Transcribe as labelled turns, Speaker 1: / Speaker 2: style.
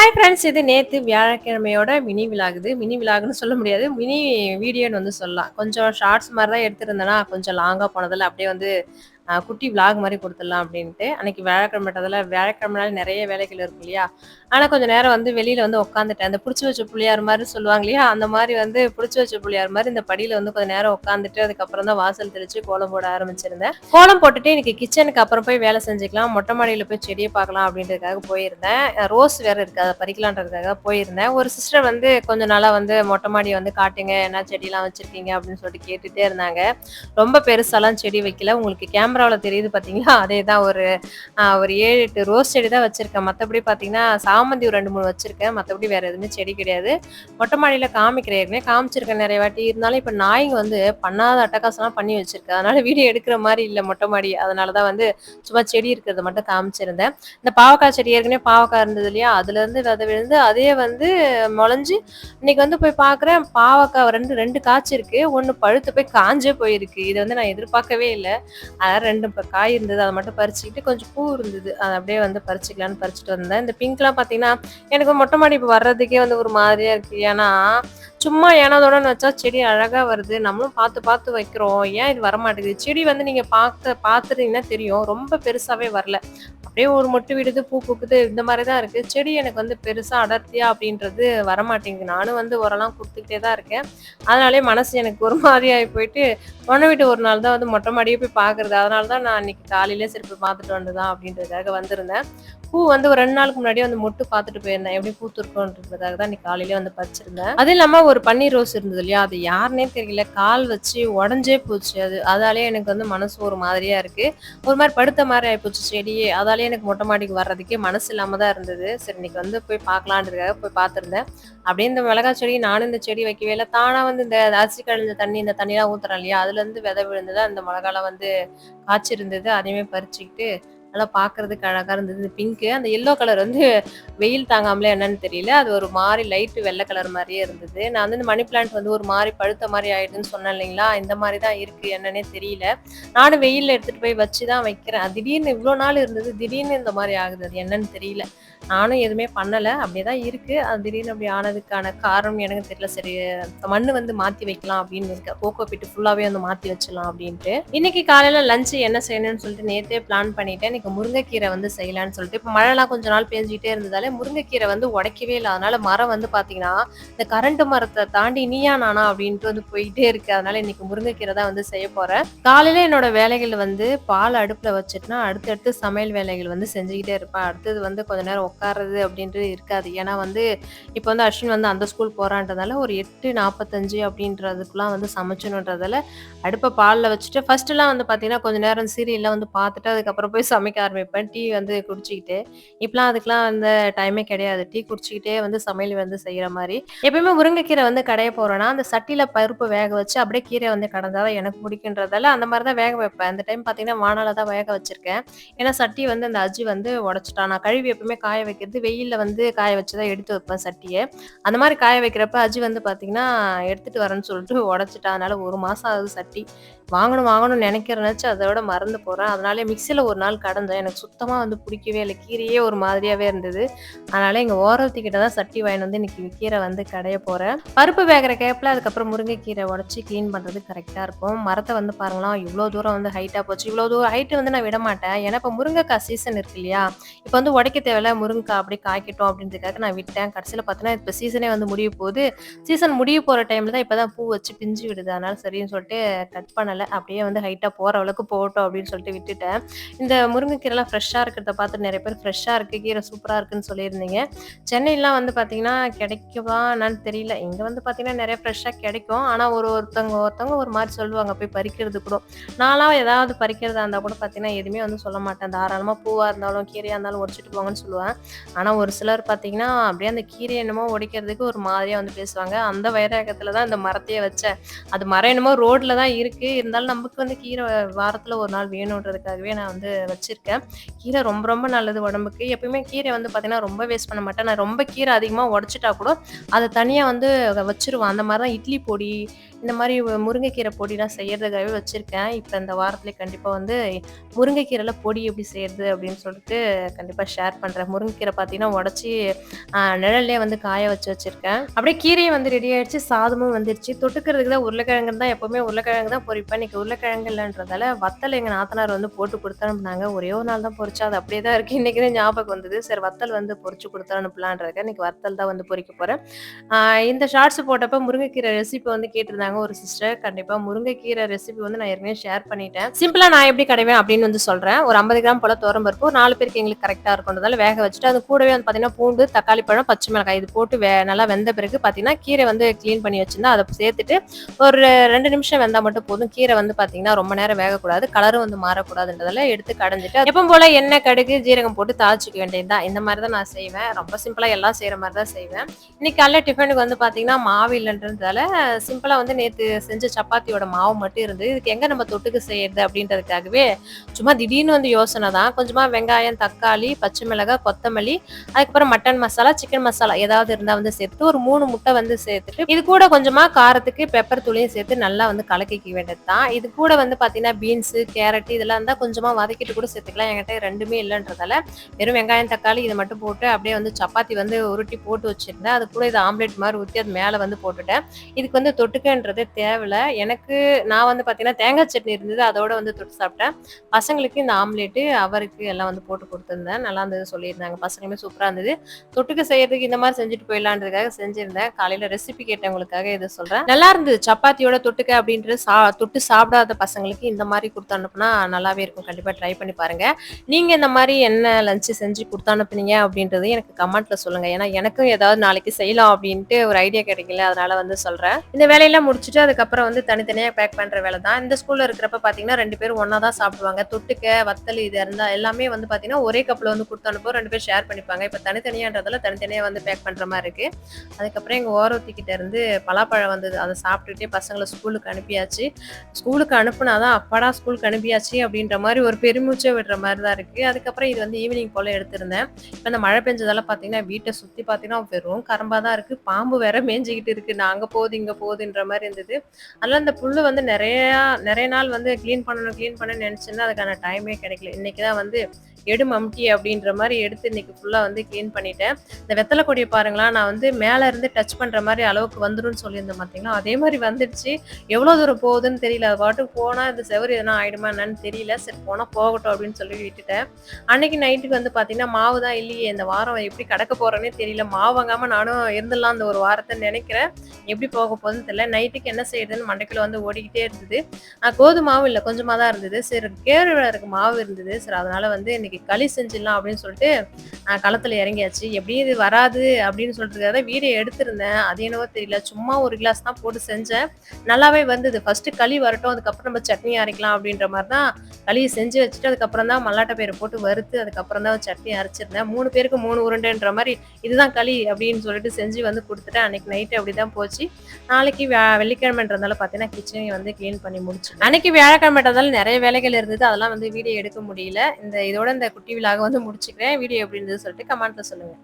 Speaker 1: Hi friends இது நேத்து வியாழக்கிழமையோட mini விலாகுது. Mini விலாகுன்னு சொல்ல முடியாது. மினி வீடியோன்னு வந்து சொல்லலாம். கொஞ்சம் ஷார்ட்ஸ் மாதிரி தான் எடுத்திருந்தேன்னா கொஞ்சம் லாங்காக போனதில் அப்படியே வந்து குட்டி விளாக் மாதிரி கொடுத்துடலாம் அப்படின்ட்டு. அன்னைக்கு வியாழக்கிழமைட்டதில் வியாழக்கிழமைனால நிறைய வேலைகள் இருக்கும் இல்லையா? ஆனால் கொஞ்சம் நேரம் வந்து வெளியில் வந்து உட்காந்துட்டேன் அந்த பிடிச்சி வச்ச புள்ளியார் மாதிரி சொல்லுவாங்க இல்லையா? அந்த மாதிரி வந்து பிடிச்சி வச்ச புள்ளியார் மாதிரி இந்த படியில் வந்து கொஞ்சம் நேரம் உட்காந்துட்டு அதுக்கப்புறம் தான் வாசல் தெளிச்சு கோலம் போட ஆரம்பிச்சிருந்தேன். கோலம் போட்டுட்டு இன்னைக்கு கிச்சனுக்கு அப்புறம் போய் வேலை செஞ்சுக்கலாம். மொட்டை மாடியில் போய் செடியை பார்க்கலாம் அப்படின்றதுக்காக போயிருந்தேன். ரோஸ் வேறு இருக்கு. அதை பறிக்கலான்றதுக்காக போயிருந்தேன். ஒரு சிஸ்டர் வந்து கொஞ்ச நாளாக வந்து மொட்டை மாடி வந்து காட்டுங்க. என்ன செடியெலாம் வச்சுருக்கீங்க அப்படின்னு சொல்லிட்டு கேட்டுகிட்டே இருந்தாங்க. ரொம்ப பெருசாலாம் செடி வைக்கல. உங்களுக்கு கேமரா கேமராவில் தெரியுது பார்த்தீங்களா அதே தான் ஒரு ஒரு ஏழு எட்டு ரோஸ் செடி தான் வச்சுருக்கேன். மற்றபடி பார்த்தீங்கன்னா சாமந்தி ஒரு ரெண்டு மூணு வச்சுருக்கேன். மற்றபடி வேறு எதுவுமே செடி கிடையாது. மொட்டை மாடியில் காமிக்கிறேன். ஏற்கனவே காமிச்சிருக்கேன் நிறைய வாட்டி. இருந்தாலும் இப்போ நாய்ங்க வந்து பண்ணாத அட்டகாசம்லாம் பண்ணி வச்சுருக்கேன் அதனால் வீடியோ எடுக்கிற மாதிரி இல்லை மொட்டை மாடி. அதனால தான் வந்து சும்மா செடி இருக்கிறத மட்டும் காமிச்சிருந்தேன். இந்த பாவக்காய் செடி ஏற்கனவே பாவக்காய் இருந்தது இல்லையா? அதுலேருந்து விதை விழுந்து அதே வந்து முளைஞ்சு இன்னைக்கு வந்து போய் பார்க்குறேன் பாவக்காய் ரெண்டு ரெண்டு காய்ச்சி ஒன்று பழுத்து போய் காஞ்சே போயிருக்கு. இதை வந்து நான் எதிர்பார்க்கவே இல்லை. அதான் ரெண்டு இப்போ காய் இருந்தது அதை மட்டும் பறிச்சுக்கிட்டு கொஞ்சம் பூ இருந்தது அதை அப்படியே வந்து பறிச்சுக்கலான்னு பறிச்சுட்டு வந்தேன். இந்த பிங்க்லாம் பார்த்தீங்கன்னா எனக்கு மொட்டை மாடி இப்போ வர்றதுக்கே வந்து ஒரு மாதிரியாக இருக்கு. ஏன்னா சும்மா ஏனாதோடன்னு வச்சா செடி அழகா வருது. நம்மளும் பார்த்து பார்த்து வைக்கிறோம். ஏன் இது வரமாட்டேங்குது? செடி வந்து நீங்க பார்க்க பார்த்துட்டீங்கன்னா தெரியும். ரொம்ப பெருசாவே வரல. அப்படியே ஒரு மொட்டு விடுது பூ பூக்குது இந்த மாதிரி தான் இருக்கு. செடி எனக்கு வந்து பெருசா அடர்த்தியா அப்படின்றது வரமாட்டேங்குது. நானும் வந்து உரம்லாம் கொடுத்துக்கிட்டே தான் இருக்கேன். அதனாலே மனசு எனக்கு ஒரு மாதிரியாகி போயிட்டு ஒன்றை விட்டு ஒரு நாள் தான் வந்து மொட்டை மாடியே போய் பார்க்கறது. அதனால தான் நான் இன்னைக்கு காலையிலே சரி போய் பார்த்துட்டு வந்துதான் அப்படின்றதுக்காக வந்திருந்தேன். பூ வந்து ஒரு ரெண்டு நாளுக்கு முன்னாடியே வந்து மொட்டு பார்த்துட்டு போயிருந்தேன். எப்படி பூத்துருக்கோன்றதுக்காக தான் இன்னைக்கு காலையிலே வந்து பறிச்சிருந்தேன். அது இல்லாமல் ஒரு பன்னீர் ரோஸ் இருந்தது இல்லையா? அது யாருன்னே தெரியல. கால் வச்சு உடஞ்சே போச்சு. அது அதாலே எனக்கு வந்து மனசு ஒரு மாதிரியா இருக்கு. ஒரு மாதிரி படுத்த மாதிரி ஆயிப்போச்சு செடியே அதாலே எனக்கு மொட்டை மாடிக்கு வர்றதுக்கே மனசு இல்லாம தான் இருந்தது. சரி இன்னைக்கு வந்து போய் பார்க்கலான்றதுக்காக போய் பார்த்துருந்தேன். அப்படியே இந்த மிளகா செடி நானும் இந்த செடி வைக்கவே இல்லை. தானா வந்து இந்த அரிசி கழிஞ்ச தண்ணி இந்த தண்ணிலாம் ஊத்துறேன் இல்லையா? அதுல இருந்து விதை விழுந்தது அந்த மிளகாலாம் வந்து காய்ச்சி இருந்தது அதையுமே பறிச்சுக்கிட்டு நல்லா பார்க்கறதுக்கு அழகாக இருந்தது. இந்த அந்த எல்லோ கலர் வந்து வெயில் தாங்காமலே என்னன்னு தெரியல. அது ஒரு மாதிரி லைட்டு வெள்ளை கலர் மாதிரியே இருந்தது. நான் வந்து இந்த மணி பிளான்ட் வந்து ஒரு மாதிரி பழுத்த மாதிரி ஆயிடுதுன்னு சொன்னேன் இல்லைங்களா? இந்த மாதிரி தான் இருக்குது என்னன்னே தெரியல. நானும் வெயிலில் எடுத்துகிட்டு போய் வச்சு தான் வைக்கிறேன் திடீர்னு இவ்வளோ நாள் இருந்தது திடீர்னு இந்த மாதிரி ஆகுது. அது என்னன்னு தெரியல. நானும் எதுவுமே பண்ணலை. அப்படியே தான் இருக்குது அது திடீர்னு அப்படி ஆனதுக்கான காரணம் எனக்கு தெரியல. சரி மண் வந்து மாற்றி வைக்கலாம் அப்படின்னு இருக்கேன் கோகோ பிட்டு ஃபுல்லாகவே வந்து மாற்றி வச்சிடலாம் அப்படின்ட்டு. இன்னைக்கு காலையில் லஞ்சு என்ன செய்யணும்னு சொல்லிட்டு நேற்றே பிளான் பண்ணிட்டேன். இன்னைக்கு முருங்கைக்கீரை வந்து செய்யலான்னு சொல்லிட்டு இப்போ மழைலாம் கொஞ்ச நாள் பேஞ்சிக்கிட்டே இருந்ததால முருங்கைக்கீரை வந்து உடைக்கவே இல்லை. அதனால மரம் வந்து பார்த்தீங்கன்னா இந்த கரண்ட் மரத்தை தாண்டி நீயா நானா அப்படின்ட்டு வந்து போயிட்டே இருக்கு. அதனால இன்னைக்கு முருங்கைக்கீரை தான் வந்து செய்ய போறேன். காலையில என்னோட வேலைகள் வந்து பால் அடுப்புல வச்சுட்டுனா அடுத்தடுத்து சமையல் வேலைகள் வந்து செஞ்சுக்கிட்டே இருப்பேன். அடுத்தது வந்து கொஞ்ச நேரம் உட்காறது அப்படின்றது இருக்காது. ஏன்னா வந்து இப்போ வந்து அஸ்வின் வந்து அந்த ஸ்கூல் போறான்றதால ஒரு எட்டு நாற்பத்தஞ்சு அப்படின்றதுக்குலாம் வந்து சமைச்சணுன்றதால அடுப்பை பாலில் வச்சுட்டு ஃபர்ஸ்ட்லாம் வந்து பார்த்தீங்கன்னா கொஞ்ச நேரம் சீரியல்லாம் வந்து பார்த்துட்டு அதுக்கப்புறம் போய் சமைக்க ஆரம்பிப்பேன். டீ வந்து குடிச்சிக்கிட்டு. இப்பெல்லாம் அதுக்கெலாம் வந்து டைமே கிடையாது. டீ குடிச்சிக்கிட்டே வந்து சமையல் வந்து செய்கிற மாதிரி. எப்பயுமே முருங்கைக்கீரை வந்து கடைய போகிறோன்னா அந்த சட்டியில் பருப்பு வேக வச்சு அப்படியே கீரை வந்து கடந்தாதான் எனக்கு பிடிக்குன்றதால அந்த மாதிரி தான் வேக வைப்பேன். அந்த டைம் பார்த்தீங்கன்னா வானால தான் வேக வச்சிருக்கேன். ஏன்னா சட்டி வந்து அந்த அஜி வந்து உடச்சிட்டா. நான் கழுவி எப்பவுமே காய வைக்கிறது வெயிலில் வந்து காய வச்சு தான் எடுத்து வைப்பேன் சட்டியை. அந்த மாதிரி காய வைக்கிறப்ப அஜி வந்து பார்த்தீங்கன்னா எடுத்துட்டு வரேன்னு சொல்லிட்டு உடச்சிட்டா. அதனால ஒரு மாதம் ஆகுது சட்டி. வாங்கணும் வாங்கணும்னு நினைக்கிறேன்னாச்சு அதை விட மறந்து போகிறேன் அதனாலே மிக்சியில் ஒரு நாள் கடந்தேன். எனக்கு சுத்தமாக வந்து பிடிக்கவே இல்லை. கீரையே ஒரு மாதிரியாகவே இருந்தது. அதனால எங்கள் ஓரத்துக்கிட்ட தான் சட்டி வாங்கிட்டு வந்து இன்னைக்கு கீரை வந்து கடைய போகிறேன் பருப்பு வேகிற கேப்பில் அதுக்கப்புறம் முருங்கைக்கீரை உடச்சி க்ளீன் பண்ணுறது கரெக்டாக இருக்கும். மரத்தை வந்து பாருங்களா இவ்வளோ தூரம் வந்து ஹைட்டாக போச்சு. இவ்வளோ தூரம் ஹைட்டு வந்து நான் விட மாட்டேன். ஏன்னா இப்போ முருங்கைக்காய் சீசன் இருக்கு இல்லையா? இப்போ வந்து உடைக்க தேவையில்ல முருங்கைக்காய் அப்படியே காய்க்கட்டும் அப்படின்றதுக்காக நான் விட்டேன். கடைசியில் பார்த்தீங்கன்னா இப்போ சீசனே வந்து முடிய போகுது. சீசன் முடிய போகிற டைமில் தான் இப்போ தான் பூ வச்சு பிஞ்சு விடுது. அதனால சரின்னு சொல்லிட்டு கட் பண்ணலை. அப்படியே வந்து ஹைட்டாக போகிற அளவுக்கு போட்டோம் அப்படின்னு சொல்லிட்டு விட்டுட்டேன். இந்த முருங்கைக்கீரைலாம் ஃப்ரெஷ்ஷாக இருக்கிறத பார்த்து நிறைய பேர் ஃப்ரெஷ்ஷாக இருக்குது கீரை சூப்பராக இருக்குன்னு சொல்லியிருந்தீங்க. சென்னையிலாம் வந்து பார்த்தீங்கன்னா கிடைக்குமா என்னன்னு தெரியல. இங்கே வந்து பார்த்தீங்கன்னா நிறைய ஃப்ரெஷ்ஷாக கிடைக்கும். ஆனால் ஒரு ஒருத்தவங்க ஒருத்தவங்க ஒரு மாதிரி சொல்லுவாங்க போய் பறிக்கிறது கூட. நான்லாம் ஏதாவது பறிக்கிறதா இருந்தால் கூட பார்த்தீங்கன்னா எதுவுமே வந்து சொல்ல மாட்டேன். தாராளமாக பூவாக இருந்தாலும் கீரையாக இருந்தாலும் உடைச்சிட்டு போங்கன்னு சொல்லுவேன். ஆனால் ஒரு சிலர் பார்த்தீங்கன்னா அப்படியே அந்த கீரை என்னமோ உடைக்கிறதுக்கு ஒரு மாதிரியாக வந்து பேசுவாங்க. அந்த வைராகத்தில் தான் இந்த மரத்தையே வச்சேன். அது மரம் என்னமோ ரோட்டில் தான் இருக்குது இருந்தாலும் நமக்கு வந்து கீரை வாரத்துல ஒரு நாள் வேணுன்றதுக்காகவே நான் வந்து வச்சிருக்கேன். கீரை ரொம்ப ரொம்ப நல்லது உடம்புக்கு. எப்பயுமே கீரை வந்து பார்த்தீங்கன்னா, ரொம்ப வேஸ்ட் பண்ண மாட்டேன். நான் ரொம்ப கீரை அதிகமா உடச்சிட்டா கூட, அதை தனியா வந்து வச்சுருவேன். அந்த மாதிரி தான் இட்லி பொடி, இந்த மாதிரி முருங்கைக்கீரை பொடிலாம் செய்யறதுக்காகவே வச்சிருக்கேன். இப்ப இந்த வாரத்திலே கண்டிப்பா வந்து முருங்கைக்கீரைல பொடி எப்படி செய்கிறது அப்படின்னு சொல்லிட்டு கண்டிப்பா ஷேர் பண்றேன். முருங்கைக்கீரை பார்த்தீங்கன்னா, உடச்சி நிழல்லே வந்து காய வச்சு வச்சிருக்கேன். அப்படியே கீரையும் வந்து ரெடி ஆயிடுச்சு. சாதமும் வந்துருச்சு. தொட்டுக்கிறதுக்கு தான் உருளைக்கிழங்கு தான் எப்பவுமே உருளைக்கிழங்கு தான் பொரிப்பேன். இன்னைக்கு உருளைக்கிழங்கு இல்லைன்றதால வத்தல் எங்க நாத்தனார் வந்து போட்டு குடுத்து அனுப்புனாங்க. ஒரே ஒரு நாள் தான் பொறிச்சா அது அப்படியே தான் இருக்கு. இன்னைக்கு தான் ஞாபகம் வந்தது. சரி வத்தல் வந்து பொறிச்சு குடுத்து அனுப்பலான்றதுக்கு இன்னைக்கு வத்தல் தான் வந்து பொறிக்க போறேன். இந்த ஷார்ட்ஸ் போட்டப்ப முருங்கைக்கீரை ரெசிபி வந்து கேட்டிருந்தாங்க ஒரு சிஸ்டர். கண்டிப்பா முருங்கைக்கீரை ரெசிபி வந்து நான் ஏற்கனவே ஷேர் பண்ணிட்டேன். சிம்பிளா நான் எப்படி கடைவேன் அப்படின்னு வந்து சொல்றேன். ஒரு 50 கிராம் போல துவரம்பருப்பு, ஒரு நாலு பேருக்கு எங்களுக்கு கரெக்டா இருக்கும்ன்றதால வேக வச்சுட்டு, அது கூடவே வந்து பார்த்தீங்கன்னா, பூண்டு, தக்காளி பழம், பச்சை மிளகாய் இது போட்டு நல்லா வெந்த பிறகு பார்த்தீங்கன்னா, கீரை வந்து கிளீன் பண்ணி வச்சிருந்தேன். அதை சேர்த்துட்டு ஒரு ரெண்டு நிமிஷம் வெந்தா மட்டும் போதும். கீரை வந்து பார்த்தீங்கன்னா, ரொம்ப நேரம் வேகக்கூடாது. கலரும் வந்து மாறக்கூடாதுன்றதால எடுத்து கடைஞ்சிட்டு, எப்பவும் போல எண்ணெய், கடுகு, ஜீரகம் போட்டு தாளிச்சிக்க வேண்டியது தான். இந்த மாதிரி தான் நான் செய்வேன். ரொம்ப சிம்பிளா எல்லாம் செய்யற மாதிரி தான் செய்வேன். இன்னைக்கு காலைல டிஃபனுக்கு வந்து பார்த்தீங்கன்னா, மாவு இல்லைன்றதால சிம்பிளா வந்து நேற்று செஞ்ச சப்பாத்தியோட மாவு மட்டும் இருந்தது. இதுக்கு எங்கே நம்ம தொட்டுக்கு செய்யறது அப்படின்றதுக்காகவே சும்மா திடீர்னு வந்து யோசனை தான். கொஞ்சமாக வெங்காயம், தக்காளி, பச்சை மிளகாய், கொத்தமல்லி, அதுக்கப்புறம் மட்டன் மசாலா, சிக்கன் மசாலா ஏதாவது இருந்தால் வந்து சேர்த்து ஒரு மூணு முட்டை வந்து சேர்த்துட்டு, இது கூட கொஞ்சமாக காரத்துக்கு பெப்பர் தூளையும் சேர்த்து நல்லா வந்து கலக்கிக்க வேண்டியது தான். இது கூட வந்து பார்த்தீங்கன்னா, பீன்ஸு, கேரட் இதெல்லாம் இருந்தால் கொஞ்சமாக வதக்கிட்டு கூட சேர்த்துக்கலாம். என்கிட்ட ரெண்டுமே இல்லைன்றதால வெறும் வெங்காயம், தக்காளி இதை மட்டும் போட்டு அப்படியே வந்து சப்பாத்தி வந்து உருட்டி போட்டு வச்சிருந்தேன். அது கூட இது ஆம்லெட் மாதிரி ஊற்றி அது மேலே வந்து போட்டுட்டேன். இதுக்கு வந்து தொட்டுக்கன்றதே தேவையில்ல. எனக்கு நான் வந்து பார்த்தீங்கன்னா, தேங்காய் சட்னி இருந்தது. அதோட வந்து தொட்டு சாப்பிட்டேன். பசங்களுக்கு இந்த ஆம்லேட்டு அவருக்கு எல்லாம் வந்து போட்டு கொடுத்துருந்தேன் நல்லா இருந்தது சொல்லியிருந்தாங்க. பசங்களுமே சூப்பராக இருந்தது. தொட்டுக்க செய்யறதுக்கு இந்த மாதிரி செஞ்சுட்டு போயிடலான்றதுக்காக செஞ்சிருந்தேன். காலையில் ரெசிபி கேட்டவங்களுக்காக இதை சொல்கிறேன் நல்லா இருந்தது. சப்பாத்தியோட தொட்டுக்க அப்படின்றது சா தொட்டு சாப்பிடாத பசங்களுக்கு இந்த மாதிரி கொடுத்து அனுப்புனா நல்லாவே இருக்கும். கண்டிப்பாக ட்ரை பண்ணி பாருங்கள் நீங்கள் இந்த மாதிரி என்ன லஞ்சு செஞ்சு கொடுத்து அனுப்புனீங்க அப்படின்றது எனக்கு கமெண்ட்டில் சொல்லுங்கள் ஏன்னா எனக்கும் ஏதாவது நாளைக்கு செய்யலாம் அப்படின்ட்டு ஒரு ஐடியா கிடைக்கல. அதனால வந்து சொல்கிறேன் இந்த வேலையெல்லாம் முடிச்சுட்டு அதுக்கப்புறம் வந்து தனித்தனியாக பேக் பண்ணுற வேலை தான். இந்த ஸ்கூலில் இருக்கிறப்ப பார்த்தீங்கன்னா, ரெண்டு பேரும் ஒன்றா தான் சாப்பிடுவாங்க. தொட்டுக்க, வத்தல் இது இருந்தால் எல்லாமே வந்து பார்த்தீங்கன்னா, ஒரே கப்பில் வந்து கொடுத்து அனுப்ப ரெண்டு பேரும் ஷேர் பண்ணிப்பாங்க. இப்போ தனித்தனியான்றதால தனித்தனியாக வந்து பேக் பண்ணுற மாதிரி இருக்குது அதுக்கப்புறம் எங்கள் ஓரத்திக்கிட்ட இருந்து பலாப்பழம் வந்தது. அதை சாப்பிட்டுட்டே பசங்களை ஸ்கூலுக்கு அனுப்பியாச்சு. ஸ்கூலுக்கு அனுப்புனா தான் அப்பாடா ஸ்கூலுக்கு அனுப்பியாச்சு அப்படின்ற மாதிரி ஒரு பெருமூச்சை விடுற மாதிரி தான் இருக்குது அதுக்கப்புறம் இது வந்து ஈவினிங் போல் எடுத்திருந்தேன். இப்போ இந்த மழை பெஞ்சதெல்லாம் பார்த்தீங்கன்னா, வீட்டை சுற்றி பார்த்தீங்கன்னா, வெறும் கரம்பாக தான் இருக்குது பாம்பு வேற மேஞ்சிக்கிட்டு இருக்குது நான் அங்கே போகுது, இங்கே போகுதுன்ற மாதிரி மாதிரி இருந்தது. அதெல்லாம் இந்த புல்லு வந்து நிறையா நிறைய நாள் வந்து க்ளீன் பண்ணணும், க்ளீன் பண்ணணும்னு நினச்சேன்னா அதுக்கான டைமே கிடைக்கல. இன்னைக்கு தான் வந்து எடு மம்டி அப்படின்ற மாதிரி எடுத்து இன்னைக்கு ஃபுல்லாக வந்து கிளீன் பண்ணிட்டேன். இந்த வெத்தலை கொடியை பாருங்களேன், நான் வந்து மேலே இருந்து டச் பண்ற மாதிரி அளவுக்கு வந்துடும் சொல்லியிருந்தேன் பார்த்தீங்களா, அதே மாதிரி வந்துடுச்சு. எவ்வளோ தூரம் போகுதுன்னு தெரியல. அது பாட்டுக்கு போனால் இந்த செவுரு எதுனா ஆயிடுமா என்னன்னு தெரியல. சரி போனால் போகட்டும் அப்படின்னு சொல்லி விட்டுட்டேன். அன்னைக்கு நைட்டுக்கு வந்து பார்த்தீங்கன்னா, மாவு தான் இல்லையே. இந்த வாரம் எப்படி கடக்க போகிறேன்னே தெரியல. மாவு வாங்காமல் நானும் இருந்துடலாம் அந்த ஒரு வாரத்தை நினைக்கிறேன் எப்படி போக போகுதுன்னு தெரியல. நைட்டுக்கு என்ன செய்றதுன்னு மண்டைக்குள்ள வந்து ஓடிக்கிட்டே இருந்தது. கோது மாவு இல்லை கொஞ்சமாக தான் இருந்தது. சரி கேழ்வரகு மாவு இருந்தது. சரி அதனால வந்து இன்னைக்கு களி செஞ்சிடலாம் அப்படின்னு சொல்லிட்டு களத்தில் இறங்கியாச்சு. எப்படியும் இது வராது அப்படின்னு சொல்றதுக்காக தான் வீடியோ எடுத்திருந்தேன். அது என்னவோ தெரியல. சும்மா ஒரு கிளாஸ் தான் போட்டு செஞ்சேன். நல்லாவே வந்தது. ஃபர்ஸ்ட் களி வரட்டும். அதுக்கப்புறம் நம்ம சட்னி அரைக்கலாம் அப்படின்ற மாதிரி தான் களியை செஞ்சு வச்சுட்டு, அதுக்கப்புறம் தான் மல்லாட்ட பயிர போட்டு வறுத்து, அதுக்கப்புறம் தான் சட்னி அரைச்சிருந்தேன். மூணு பேருக்கு மூணு உருண்டைன்ற மாதிரி இதுதான் களி அப்படின்னு சொல்லிட்டு செஞ்சு வந்து கொடுத்துட்டேன் அன்னைக்கு நைட்டு அப்படிதான் போச்சு. நாளைக்கு வெள்ளிக்கிழமைன்றதால பார்த்தீங்கன்னா, கிச்சனை வந்து கிளீன் பண்ணி முடிச்சு அன்னைக்கு வியாழக்கிழமைன்றதால நிறைய வேலைகள் இருந்தது. அதெல்லாம் வந்து வீடியோ எடுக்க முடியல. இந்த இதோட இந்த குட்டி விழாவை வந்து முடிச்சுக்கிறேன். வீடியோ எப்படி இருந்தது சொல்லிட்டு கமெண்ட்ல சொல்லுவேன்